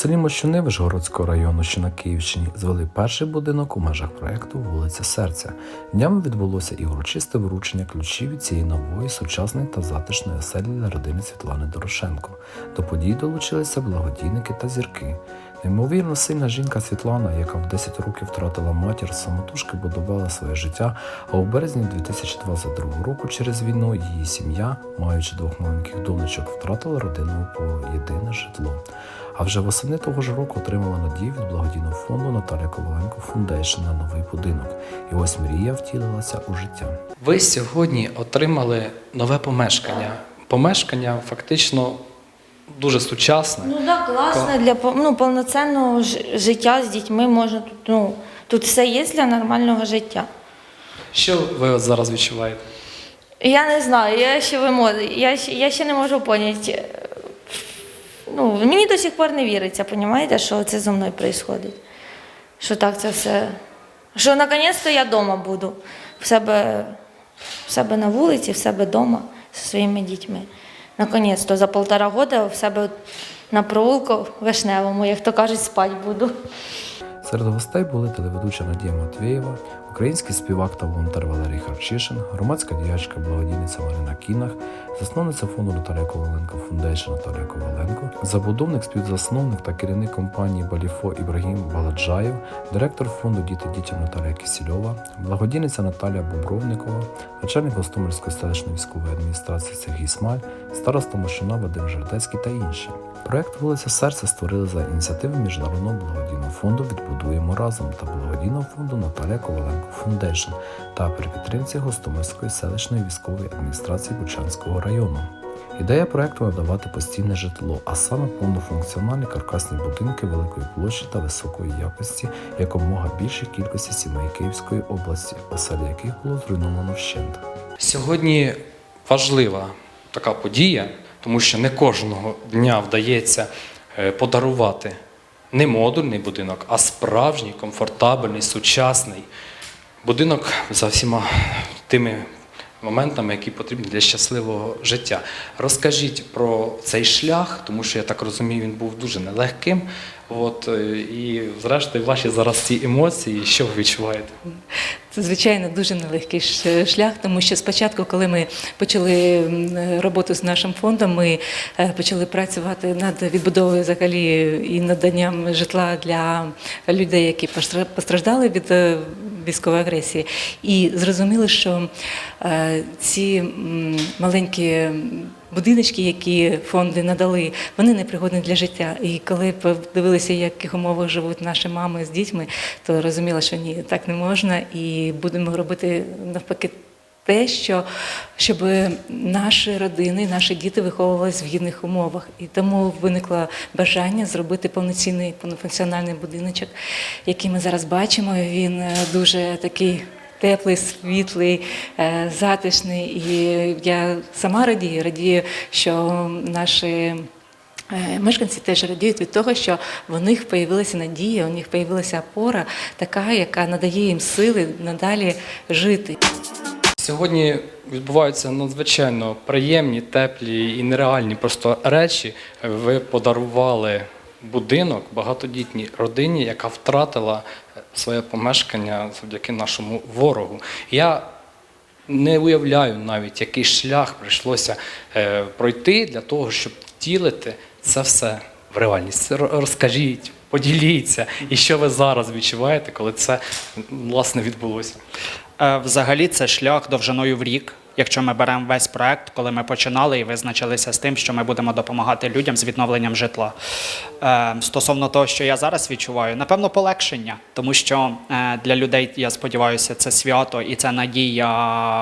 селі Мощуни Вишгородського району, що на Київщині, звели перший будинок у межах проекту Вулиця Серця. Днями відбулося і урочисте вручення ключів від цієї нової, сучасної та затишної оселі для родини Світлани Дорошенко. До подій долучилися благодійники та зірки. Неймовірно сильна жінка Світлана, яка в 10 років втратила матір, самотужки будувала своє життя. А у березні 2022 року через війну її сім'я, маючи двох маленьких донечок, втратила родину по єдине житло. А вже восени того ж року отримала надію від благодійного фонду Наталія Коваленко Фундейшн на новий будинок. І ось мрія втілилася у життя. Ви сьогодні отримали нове помешкання. Помешкання фактично дуже сучасне. Ну так, класно для пов- ну, повноцінного життя з дітьми можна тут. Ну, тут все є для нормального життя. Що ви от зараз відчуваєте? Я не знаю, я ще вимог... я, ще- я ще не можу поняти. Ну, мені до сих пор не віриться, розумієте, що це зі мною відбувається. Що так це все. Що наконець-то я вдома буду. В себе, в себе на вулиці, в себе вдома зі своїми дітьми. Наконець-то за півтора року в себе на провулку вишневому, як то кажуть, спати буду. Серед гостей були телеведуча Надія Матвєєва, український співак та волонтер Валерій Харчишин, громадська діячка благодійниця Марина Кінах, засновниця фонду Наталія Коваленко Фундейшн Наталія Коваленко, забудовник, співзасновник та керівник компанії Баліфо Ібрагім Баладжаєв, директор фонду Діти дітям Наталія Кисільова, благодійниця Наталія Бобровникова, начальник Гостомельської селищної військової адміністрації Сергій Смаль, староста Мощуна Вадим Жердецький та інші. Проект Вулиця Серця створили за ініціативи Міжнародного благодійного фонду Відбудуємо разом та благодійного фонду Наталія Коваленко Фундейшн та при підтримці Гостомельської селищної військової адміністрації Бучанського району. Ідея проекту надавати постійне житло, а саме повнофункціональні каркасні будинки великої площі та високої якості якомога більшій кількості сімей Київської області, оселі яких було зруйновано вщент. Сьогодні важлива така подія, тому що не кожного дня вдається е, подарувати не модульний будинок, а справжній, комфортабельний, сучасний будинок за всіма тими моментами, які потрібні для щасливого життя. Розкажіть про цей шлях, тому що я так розумію, він був дуже нелегким. От, е, і зрештою, ваші зараз ці емоції, що ви відчуваєте? Це звичайно дуже нелегкий шлях, тому що спочатку, коли ми почали роботу з нашим фондом, ми е, почали працювати над відбудовою взагалі і наданням житла для людей, які постра- постраждали від е, військової агресії. І зрозуміли, що е, ці маленькі будиночки, які фонди надали, вони не пригодні для життя. І коли подивилися, в яких умовах живуть наші мами з дітьми, то розуміла, що ні, так не можна, і будемо робити навпаки. Те, що щоб наші родини, наші діти виховувалися в гідних умовах, і тому виникло бажання зробити повноцінний повнофункціональний будиночок, який ми зараз бачимо. Він е, дуже такий теплий, світлий, е, затишний. І я сама радію, радію, що наші. е, Мешканці теж радіють від того, що в них появилася надія, у них появилася опора, така, яка надає їм сили надалі жити. Сьогодні відбуваються надзвичайно приємні, теплі і нереальні просто речі. Ви подарували будинок багатодітній родині, яка втратила своє помешкання завдяки нашому ворогу. Я не уявляю навіть, який шлях прийшлося е, пройти для того, щоб втілити це все в реальність. Розкажіть, поділіться, і що ви зараз відчуваєте, коли це власне відбулося. Е, Взагалі це шлях довжиною в рік. Якщо ми беремо весь проект, коли ми починали і визначилися з тим, що ми будемо допомагати людям з відновленням житла. Е, Стосовно того, що я зараз відчуваю, напевно, полегшення, тому що е, для людей, я сподіваюся, це свято і це надія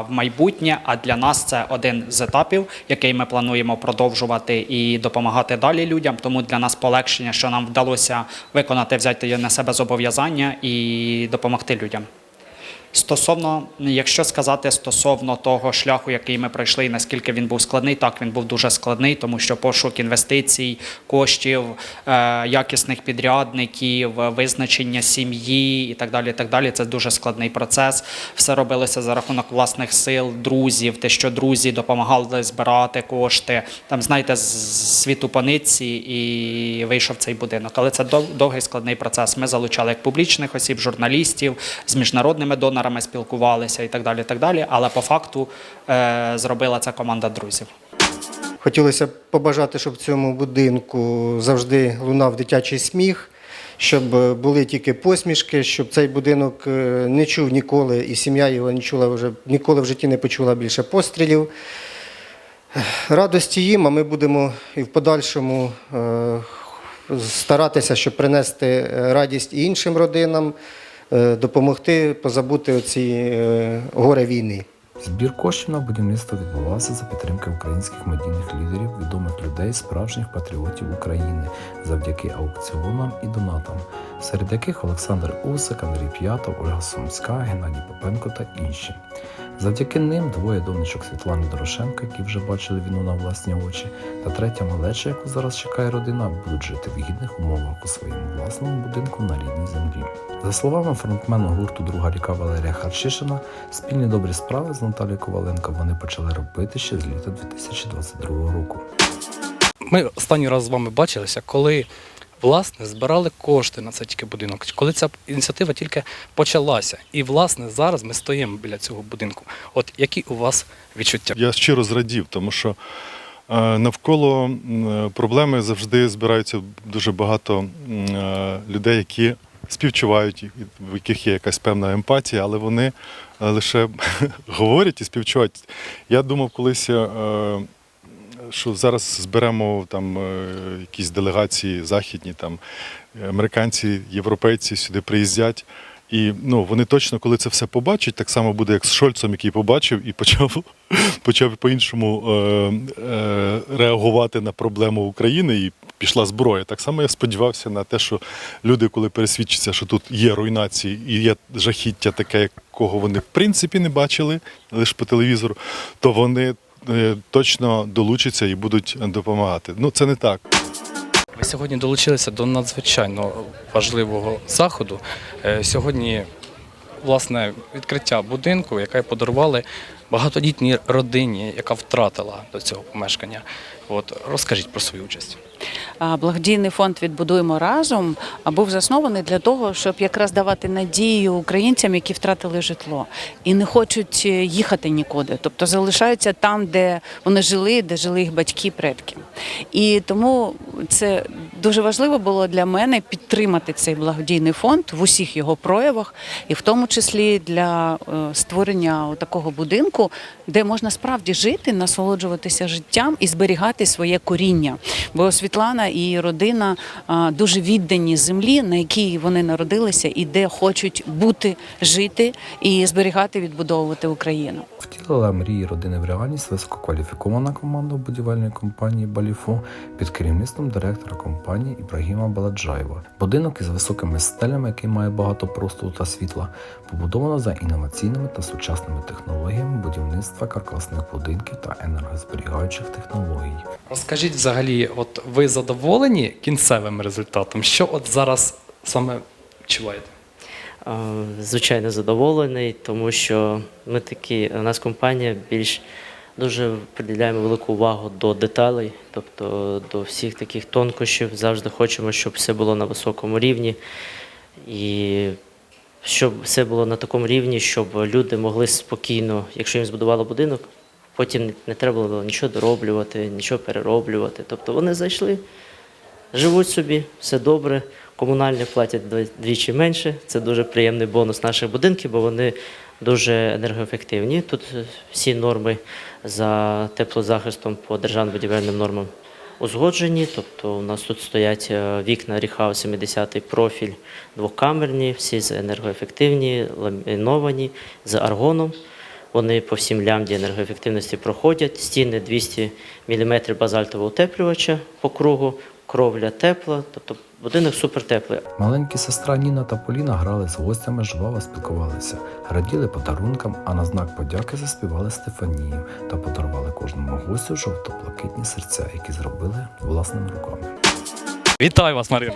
в майбутнє. А для нас це один з етапів, який ми плануємо продовжувати і допомагати далі людям. Тому для нас полегшення, що нам вдалося виконати, взяти на себе зобов'язання і допомогти людям. Стосовно, якщо сказати стосовно того шляху, який ми пройшли, і наскільки він був складний, так він був дуже складний, тому що пошук інвестицій, коштів, е, якісних підрядників, визначення сім'ї і так далі. Так далі. Це дуже складний процес. Все робилося за рахунок власних сил, друзів, те, що друзі допомагали збирати кошти. Там, знаєте, світу по нитці і вийшов цей будинок. Але це дов- довгий складний процес. Ми залучали як публічних осіб, журналістів, з міжнародними донорами спілкувалися і так далі. Так далі. Але по факту е, зробила це команда друзів. Хотілося б побажати, щоб в цьому будинку завжди лунав дитячий сміх, щоб е, були тільки посмішки, щоб цей будинок е, не чув ніколи, і сім'я його не чула вже ніколи в житті не почула більше пострілів. Радості їм, а ми будемо і в подальшому старатися, щоб принести радість і іншим родинам, допомогти позабути оці е, горе війни. Збір коштів на будівництво відбувався за підтримки українських медійних лідерів, відомих людей, справжніх патріотів України завдяки аукціонам і донатам, серед яких Олександр Усик, Андрій П'ятов, Ольга Сумська, Геннадій Попенко та інші. Завдяки ним двоє донечок Світлани Дорошенко, які вже бачили війну на власні очі, та третя малеча, яку зараз чекає родина, будуть жити в гідних умовах у своєму власному будинку на рідній землі. За словами фронтмена гурту Друга ріка Валерія Харчишина, спільні добрі справи з Наталією Коваленко вони почали робити ще з літа 2022 року. Ми останній раз з вами бачилися, коли власне збирали кошти на цей тільки будинок, коли ця ініціатива тільки почалася. І власне зараз ми стоїмо біля цього будинку. От які у вас відчуття? Я щиро зрадів, тому що е, навколо проблеми завжди збираються дуже багато е, людей, які співчувають, в яких є якась певна емпатія, але вони е, лише говорять і співчувають. Я думав колись. Що зараз зберемо там е, якісь делегації західні, там американці, європейці сюди приїздять. І ну, вони точно, коли це все побачать, так само буде, як з Шольцом, який побачив і почав, почав по-іншому е, е, реагувати на проблему України, і пішла зброя. Так само я сподівався на те, що люди, коли пересвідчаться, що тут є руйнації і є жахіття таке, якого вони в принципі не бачили лише по телевізору, то вони точно долучаться і будуть допомагати. Ну, це не так. Ви сьогодні долучилися до надзвичайно важливого заходу. Е, Сьогодні, власне, відкриття будинку, яке подарували багатодітній родині, яка втратила до цього помешкання. От розкажіть про свою участь. Благодійний фонд Відбудуємо разом був заснований для того, щоб якраз давати надію українцям, які втратили житло і не хочуть е, їхати нікуди, тобто залишаються там, де вони жили, де жили їх батьки, предки. І тому це дуже важливо було для мене підтримати цей благодійний фонд в усіх його проявах, і в тому числі для е, створення такого будинку, де можна справді жити, насолоджуватися життям і зберігати своє коріння. Бо Світлана і її родина дуже віддані землі, на якій вони народилися, і де хочуть бути, жити і зберігати, відбудовувати Україну. Втілила мрії родини в реальність висококваліфікована команда будівельної компанії Баліфо під керівництвом директора компанії Ібрагіма Баладжаєва. Будинок із високими стелями, який має багато простору та світла, побудовано за інноваційними та сучасними технологіями будівництва каркасних будинків та енергозберігаючих технологій. Розкажіть взагалі, от ви задоволені кінцевим результатом? Що от зараз саме відчуваєте? Звичайно, задоволений, тому що ми такі, у нас компанія більш дуже приділяємо велику увагу до деталей, тобто до всіх таких тонкощів. Завжди хочемо, щоб все було на високому рівні. І щоб все було на такому рівні, щоб люди могли спокійно, якщо їм збудували будинок, потім не треба було нічого дороблювати, нічого перероблювати. Тобто вони зайшли, живуть собі, все добре. Комунальні платять двічі менше. Це дуже приємний бонус наших будинків, бо вони дуже енергоефективні. Тут е, всі норми за теплозахистом по державним будівельним нормам узгоджені. Тобто у нас тут стоять е, вікна Ріхау 70 профіль двокамерні, всі енергоефективні, ламіновані, з аргоном. Вони по всім лямді енергоефективності проходять. Стіни 200 мм базальтового утеплювача по кругу, кровля тепла, тобто будинок супертеплий. Маленькі сестра Ніна та Поліна грали з гостями, жваво спілкувалися, раділи подарункам, а на знак подяки заспівали Стефанію та подарували кожному гостю жовто-блакитні серця, які зробили власними руками. Вітаю вас, Марина.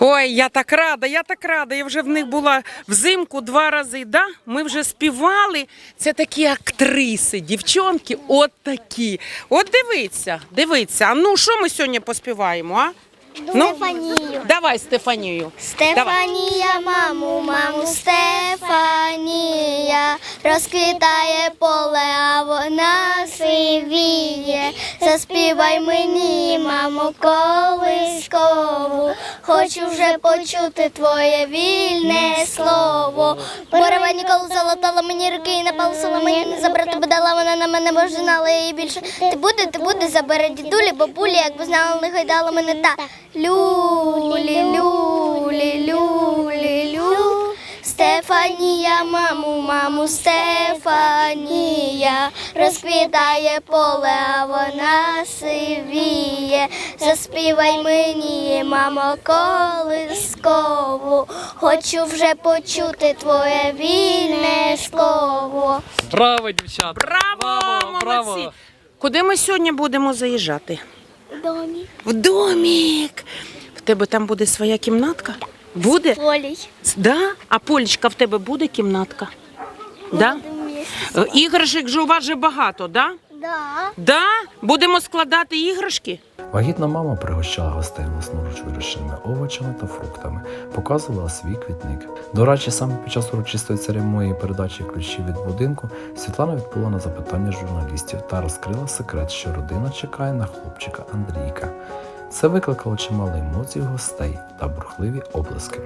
Ой, я так рада, я так рада. Я вже в них була взимку два рази. Да? Ми вже співали. Це такі актриси, дівчонки, от такі. От дивіться, дивіться. А ну що ми сьогодні поспіваємо? а? Ну, Стефанію. давай Стефанію. Стефанія, маму, маму, Стефанія, розквітає поле, а вона сивіє. Заспівай мені, мамо, колискову, хочу вже почути твоє вільне слово. Борова ніколи залатала мені руки і напалсила мені не забрати, бо дала вона на мене, бо знала її більше. Ти буде, ти буде, забере дідулі, бабулі, якби знала, не гайдала мене та. Люлі, люлі, люлі, лю. Стефанія, маму, маму, Стефанія, розквітає поле, а вона сивіє. Заспівай мені, мамо, колискову, хочу вже почути твоє вільне слово. Браво, дівчата! Браво, молодці! Куди ми сьогодні будемо заїжджати? Домі. В домік. В тебе там буде своя кімнатка? Буде? Полій. Да? А Полічка, в тебе буде кімнатка? Да? Е, Іграшок же у вас же багато, да? Да. Да? Будемо складати іграшки? Вагітна мама пригощала гостей власноруч вирощеними овочами та фруктами, показувала свій квітник. До речі, саме під час урочистої церемонії передачі ключів від будинку Світлана відповіла на запитання журналістів та розкрила секрет, що родина чекає на хлопчика Андрійка. Це викликало чимало емоцій гостей та бурхливі облиски.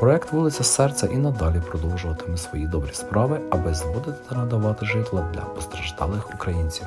Проект Вулиця Серця і надалі продовжуватиме свої добрі справи, аби зводити та надавати житло для постраждалих українців.